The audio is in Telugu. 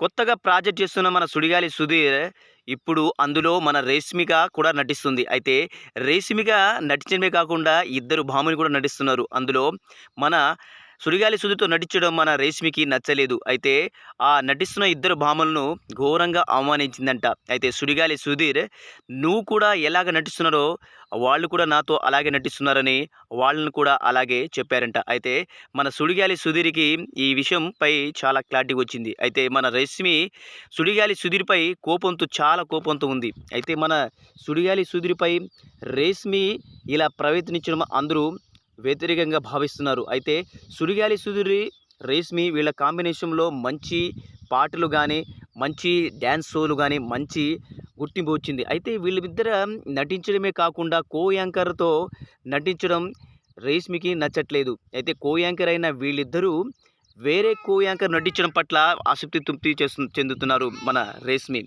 కొత్తగా ప్రాజెక్ట్ చేస్తున్న మన సుడిగాలి సుధీర్ ఇప్పుడు అందులో మన రేష్మిక కూడా నటిస్తుంది. అయితే రేష్మిక నటించడమే కాకుండా ఇద్దరు భామని కూడా నటిస్తున్నారు. అందులో మన సుడిగాలి సుధీర్తో నటించడం మన రేష్మికి నచ్చలేదు. అయితే ఆ నటిస్తున్న ఇద్దరు భామలను ఘోరంగా అవమానించిందంట. అయితే సుడిగాలి సుధీర్ నువ్వు కూడా ఎలాగ నటిస్తున్నారో వాళ్ళు కూడా నాతో అలాగే నటిస్తున్నారని వాళ్ళను కూడా అలాగే చెప్పారంట. అయితే మన సుడిగాలి సుధీర్కి ఈ విషయంపై చాలా క్లారిటీ వచ్చింది. అయితే మన రశ్మి సుడిగాలి సుధీర్పై కోపంతో చాలా కోపంతో ఉంది. అయితే మన సుడిగాలి సుధీర్పై రేష్మి ఇలా ప్రయత్నించడం అందరూ వ్యతిరేకంగా భావిస్తున్నారు. అయితే సుడిగాలి సుధీర్ రేష్మి వీళ్ళ కాంబినేషన్లో మంచి పాటలు కానీ మంచి డ్యాన్స్ షోలు కానీ మంచి గుర్తింపు వచ్చింది. అయితే వీళ్ళిద్దర నటించడమే కాకుండా కో యాంకర్తో నటించడం రేష్మికి నచ్చట్లేదు. అయితే కో యాంకర్ అయిన వీళ్ళిద్దరూ వేరే కో యాంకర్ నటించడం పట్ల ఆసక్తి తృప్తి చేస్తు చెందుతున్నారు మన రేష్మి.